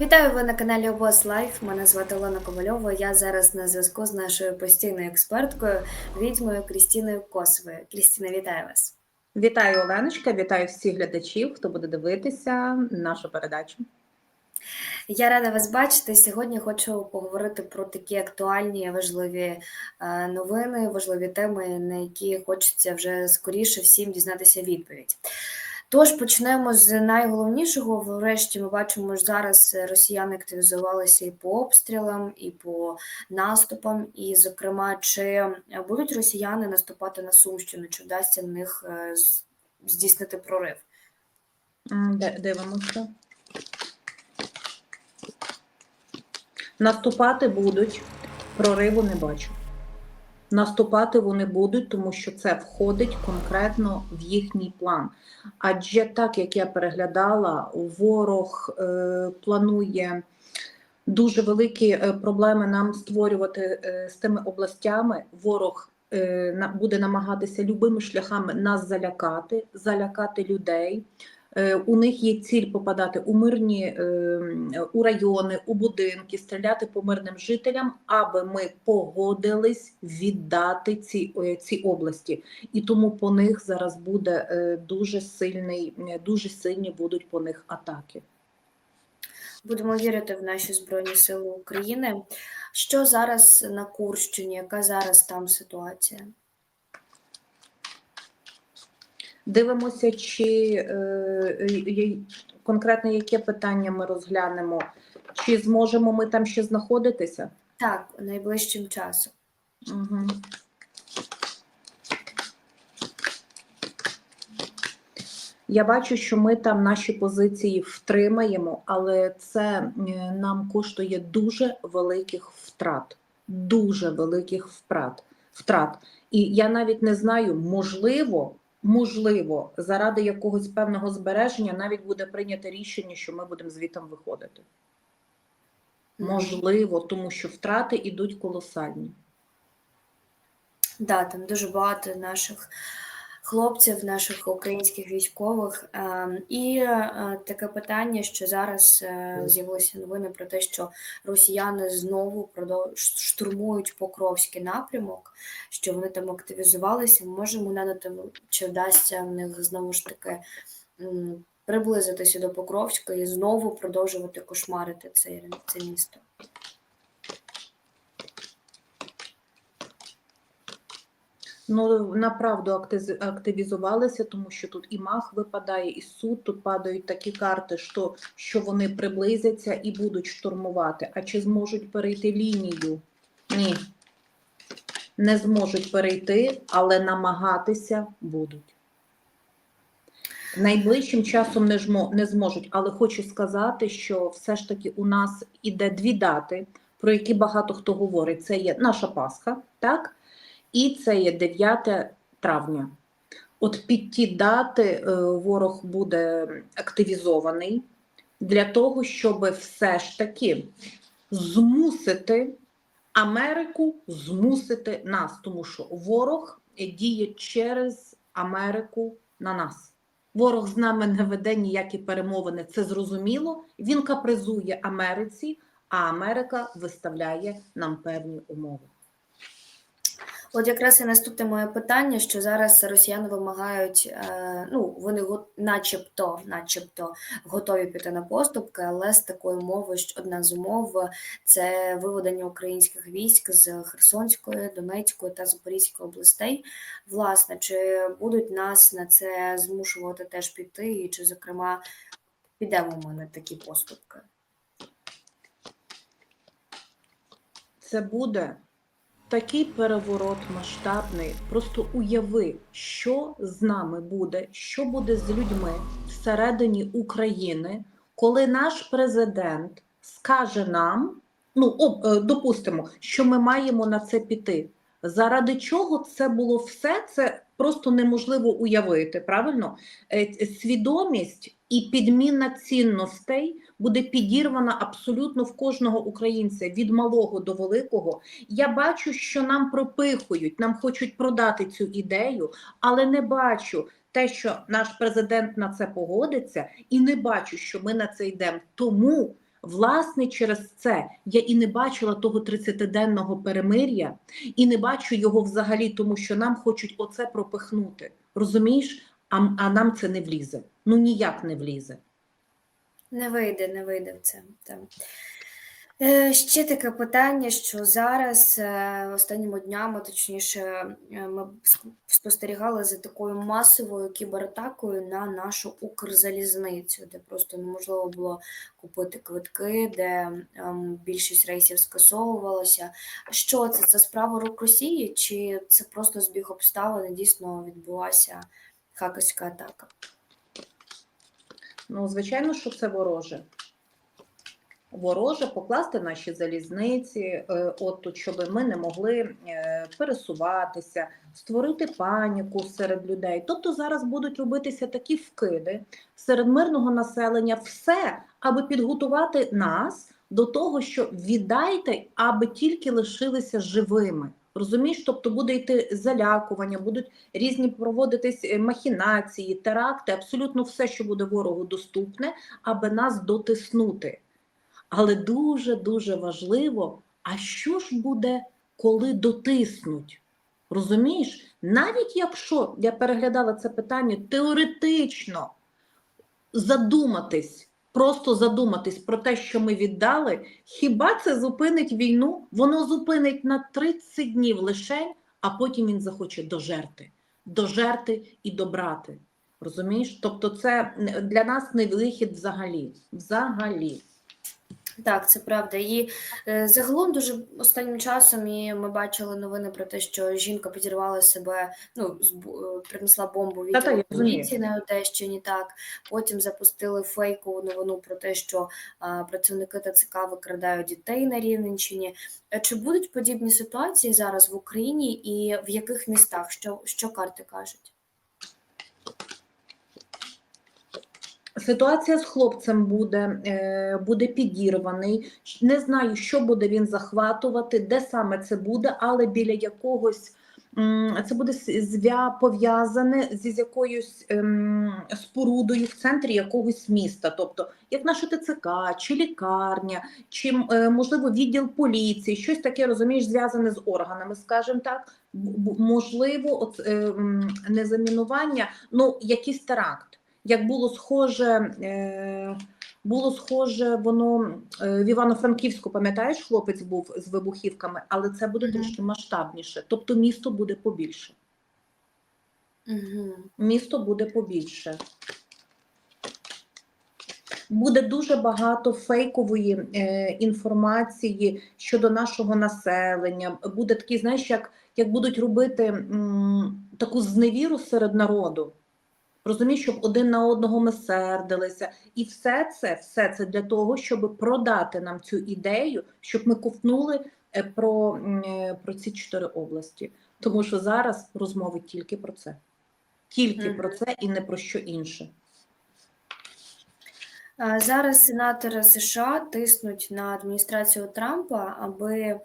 Вітаю ви на каналі Обоз Лайф. Мене звати Олена Ковальова. Я зараз на зв'язку з нашою постійною експерткою, відьмою Крістіною Косовою. Крістіна, вітаю вас. Вітаю, Оленочка, вітаю всіх глядачів, хто буде дивитися нашу передачу. Я рада вас бачити. Сьогодні хочу поговорити про такі актуальні, важливі е, новини, важливі теми, на які хочеться вже скоріше всім дізнатися відповідь. Тож почнемо з найголовнішого. Врешті ми бачимо, що зараз росіяни активізувалися і по обстрілам, і по наступам. І, зокрема, чи будуть росіяни наступати на Сумщину, чи вдасться в них е, здійснити прорив? Де, дивимося. Наступати будуть, прориву не бачу. Наступати вони будуть, тому що це входить конкретно в їхній план. Адже так як я переглядала, ворог е, планує дуже великі е, проблеми нам створювати е, з тими областями. Ворог е, буде намагатися любими шляхами нас залякати, залякати людей. Е, У них є ціль попадати у мирні е, у райони, у будинки, стріляти по мирним жителям, аби ми погодились віддати ці, е, ці області. І тому по них зараз буде дуже сильний, дуже сильні будуть по них атаки. Будемо вірити в наші Збройні Сили України. Що зараз на Курщині? Яка зараз там ситуація? Дивимося, чи е, є- конкретно яке питання ми розглянемо, чи зможемо ми там ще знаходитися? Так, найближчим часом. Угу. Я бачу, що ми там наші позиції втримаємо, але це е, нам коштує дуже великих втрат. Дуже великих втрат. І я навіть не знаю, можливо, можливо, заради якогось певного збереження навіть буде прийнято рішення, що ми будемо звітом виходити. Можливо, тому що втрати йдуть колосальні. Да, там дуже багато наших хлопців, наших українських військових. Ем, І е, таке питання, що зараз е, з'явилися новини про те, що росіяни знову штурмують Покровський напрямок, що вони там активізувалися. Ми можемо глянути, чи вдасться в них знову ж таки приблизитися до Покровська і знову продовжувати кошмарити це, це місто. Ну, направду активізувалися, тому що тут і мах випадає, і суд, тут падають такі карти, що, що вони приблизяться і будуть штурмувати. А чи зможуть перейти лінію? Ні. Не зможуть перейти, але намагатися будуть. Найближчим часом не, жмо, не зможуть, але хочу сказати, що все ж таки у нас іде дві дати, про які багато хто говорить. Це є наша Пасха, так? І це є 9 травня. От під ті дати е, ворог буде активізований для того, щоб все ж таки змусити Америку змусити нас, тому що ворог діє через Америку на нас. Ворог з нами не веде ніякі перемовини, це зрозуміло. Він капризує Америці, а Америка виставляє нам певні умови. От якраз і наступне моє питання, що зараз росіяни вимагають, е, ну вони начебто, начебто готові піти на поступки, але з такою мовою, що одна з умов це виведення українських військ з Херсонської, Донецької та Запорізької областей. Власне, чи будуть нас на це змушувати теж піти, і чи, зокрема, підемо ми на такі поступки? Це буде такий переворот масштабний. Просто уяви, що з нами буде, що буде з людьми всередині України, коли наш президент скаже нам: ну, об, е, допустимо, що ми маємо на це піти. Заради чого це було все? Це просто неможливо уявити. Правильно? Е, Свідомість і підміна цінностей буде підірвана абсолютно в кожного українця від малого до великого. Я бачу, що нам пропихують, нам хочуть продати цю ідею, але не бачу те, що наш президент на це погодиться, і не бачу, що ми на це йдемо. Тому Власне, через це я і не бачила того 30-денного перемир'я, і не бачу його взагалі, тому що нам хочуть оце пропихнути. Розумієш? А, а нам це не влізе. Ну ніяк не влізе. Не вийде, не вийде в це. Там. Е, Ще таке питання, що зараз е, останніми днями, точніше, е, ми спостерігали за такою масовою кібератакою на нашу Укрзалізницю, де просто неможливо було купити квитки, де ем, більшість рейсів скасовувалося. Що це? Це справа рук Росії, чи це просто збіг обставин дійсно відбулася хакерська атака? Ну, звичайно, що це вороже. Вороже покласти наші залізниці, е, от тут, щоб ми не могли е, пересуватися, створити паніку серед людей. Тобто зараз будуть робитися такі вкиди серед мирного населення, все, аби підготувати нас до того, що віддайте, аби тільки лишилися живими. Розумієш, тобто буде йти залякування, будуть різні проводитись е, махінації, теракти, абсолютно все, що буде ворогу доступне, аби нас дотиснути. Але дуже дуже важливо, а що ж буде, коли дотиснуть? Розумієш, навіть якщо я переглядала це питання теоретично задуматись, просто задуматись про те, що ми віддали, хіба це зупинить війну? Воно зупинить на 30 днів лишень, а потім він захоче дожерти, дожерти і добрати. Розумієш? Тобто, це для нас не вихід взагалі. Взагалі. Так, це правда. І е, загалом дуже останнім часом і ми бачили новини про те, що жінка підірвала себе, ну, збу- е, принесла бомбу від Та-та, я розумію. поліції на Одещині. Так, потім запустили фейкову новину про те, що а, працівники ТЦК викрадають дітей на Рівненщині. Е, Чи будуть подібні ситуації зараз в Україні і в яких містах? Що, що карти кажуть? Ситуація з хлопцем буде, е, буде підірваний. Не знаю, що буде він захватувати, де саме це буде, але біля якогось це буде зв'я пов'язане з якоюсь ем, спорудою в центрі якогось міста, тобто як наше ТЦК, чи лікарня, чи е, можливо відділ поліції, щось таке розумієш, зв'язане з органами, скажімо так. Можливо, от, е, не замінування, ну якийсь теракт як було схоже, е, було схоже воно е, в Івано-Франківську, пам'ятаєш, хлопець був з вибухівками, але це буде трошки масштабніше. Тобто місто буде побільше. Угу. Місто буде побільше. Буде дуже багато фейкової е, інформації щодо нашого населення. Буде такий, знаєш, як, як будуть робити м, таку зневіру серед народу. Розумієш, щоб один на одного ми сердилися. І все це, все це для того, щоб продати нам цю ідею, щоб ми ковтнули е, про, е, про ці чотири області. Тому що зараз розмови тільки про це. Тільки Мгм. про це і не про що інше. Зараз сенатори США тиснуть на адміністрацію Трампа, аби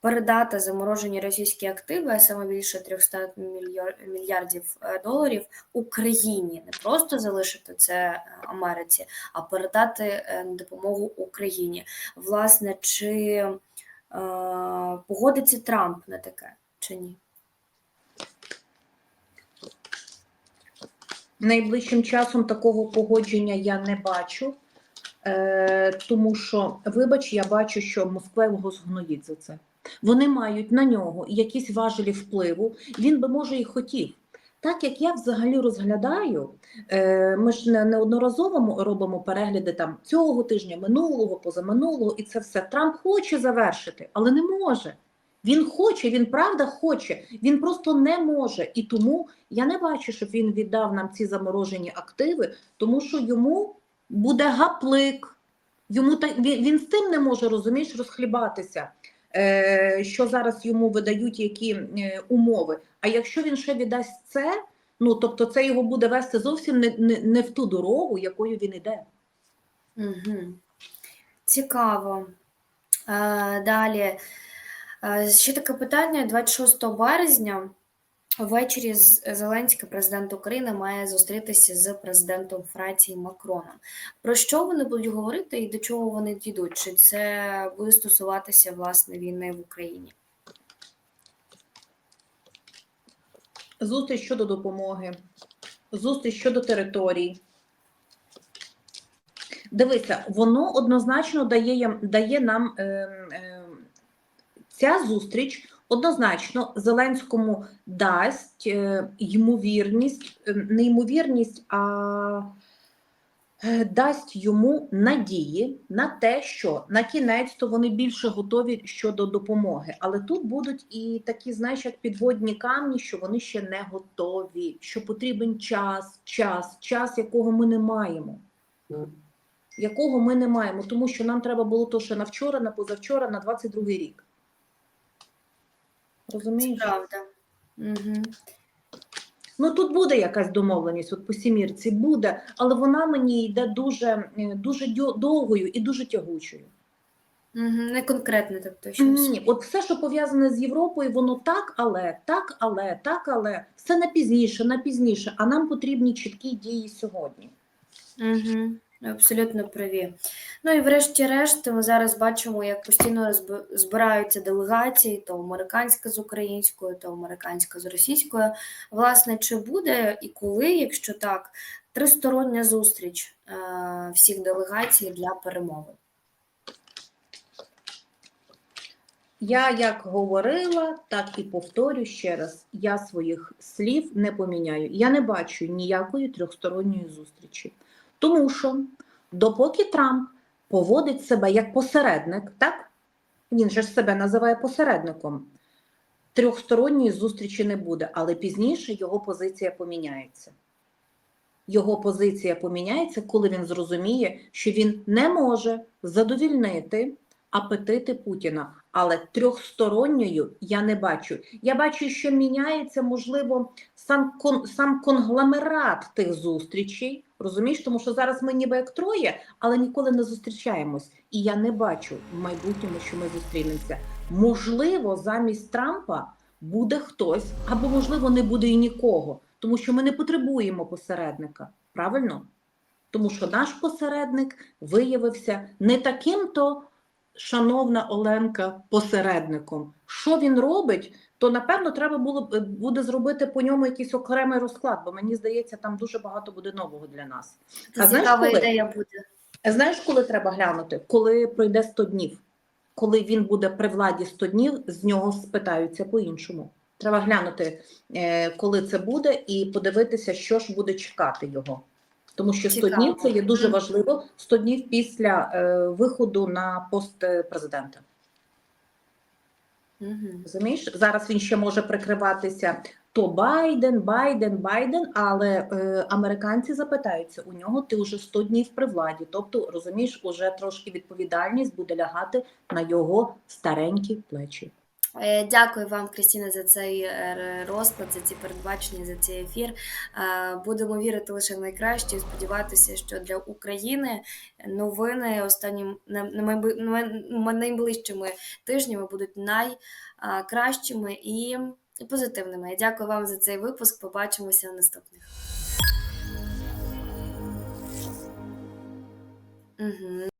передати заморожені російські активи, а саме більше 300 мільярдів е, доларів Україні. Не просто залишити це е, Америці, а передати е, допомогу Україні. Власне, чи е, погодиться Трамп на таке чи ні? Найближчим часом такого погодження я не бачу, е, тому що, вибач, я бачу, що Москва його згноїть за це. Вони мають на нього якісь важелі впливу. Він би може і хотів. Так як я взагалі розглядаю, е, ми ж не неодноразово робимо перегляди там цього тижня, минулого, позаминулого, і це все. Трамп хоче завершити, але не може. Він хоче, він правда хоче, він просто не може. І тому я не бачу, щоб він віддав нам ці заморожені активи, тому що йому буде гаплик. Йому та він, з тим не може розумієш розхлібатися, е, що зараз йому видають які е, умови. А якщо він ще віддасть це, ну тобто це його буде вести зовсім не, не, не в ту дорогу, якою він іде. Угу. Цікаво. Е, далі. Е, Ще таке питання. 26 березня Ввечері Зеленський, президент України, має зустрітися з президентом Франції Макроном. Про що вони будуть говорити і до чого вони дійдуть? Чи це буде стосуватися власне війни в Україні? Зустріч щодо допомоги, зустріч щодо територій. Дивися, воно однозначно дає, дає нам е, е, ця зустріч однозначно Зеленському дасть е, ймовірність, е, не ймовірність, а е, дасть йому надії на те, що на кінець то вони більше готові щодо допомоги. Але тут будуть і такі, знаєш, як підводні камні, що вони ще не готові, що потрібен час, час, час, якого ми не маємо. Якого ми не маємо, тому що нам треба було то ще на вчора, на позавчора, на 22 рік. Розумієш? правда. Угу. Ну тут буде якась домовленість, от по сімірці буде, але вона мені йде дуже, е, дуже довгою і дуже тягучою. Угу. Не конкретно, тобто щось. Ні, от все, що пов'язане з Європою, воно так, але, так, але, так, але все на пізніше, на пізніше. А нам потрібні чіткі дії сьогодні. Угу. Абсолютно праві. Ну і врешті-решт, ми зараз бачимо, як постійно збираються делегації, то американська з українською, то американська з російською. Власне, чи буде і коли, якщо так, тристороння зустріч е, всіх делегацій для перемови? Я як говорила, так і повторю ще раз: я своїх слів не поміняю. Я не бачу ніякої трьохсторонньої зустрічі. Тому що допоки Трамп поводить себе як посередник, так? Він же ж себе називає посередником. Трьохсторонньої зустрічі не буде, але пізніше його позиція поміняється. Його позиція поміняється, коли він зрозуміє, що він не може задовільнити апетити Путіна. Але трьохсторонньою я не бачу. Я бачу, що міняється, можливо, сам кон, сам конгломерат тих зустрічей. Розумієш, тому що зараз ми ніби як троє, але ніколи не зустрічаємось. І я не бачу в майбутньому, що ми зустрінемося. Можливо, замість Трампа буде хтось, або можливо не буде і нікого, тому що ми не потребуємо посередника. Правильно? Тому що наш посередник виявився не таким то шановна Оленка посередником. Що він робить, то напевно треба було б- буде зробити по ньому якийсь окремий розклад, бо мені здається, там дуже багато буде нового для нас. Це А знаєш, коли? ідея буде. Знаєш, коли треба глянути? Коли пройде 100 днів. Коли він буде при владі 100 днів, з нього спитаються по-іншому. Треба глянути, е, коли це буде, і подивитися, що ж буде чекати його. Тому що 100 днів це є дуже важливо 100 днів після е, виходу на пост е, президента. Угу. Розумієш, зараз він ще може прикриватися то Байден, Байден, Байден, але е, американці запитаються у нього, ти вже 100 днів при владі. Тобто, розумієш, уже трошки відповідальність буде лягати на його старенькі плечі. Е, Дякую вам, Крістіна, за цей е, розклад, за ці передбачення, за цей ефір. Е, Будемо вірити лише в найкраще і сподіватися, що для України новини останнім найближчими тижнями будуть найкращими і позитивними. Я Дякую вам за цей випуск. Побачимося на наступних. Угу.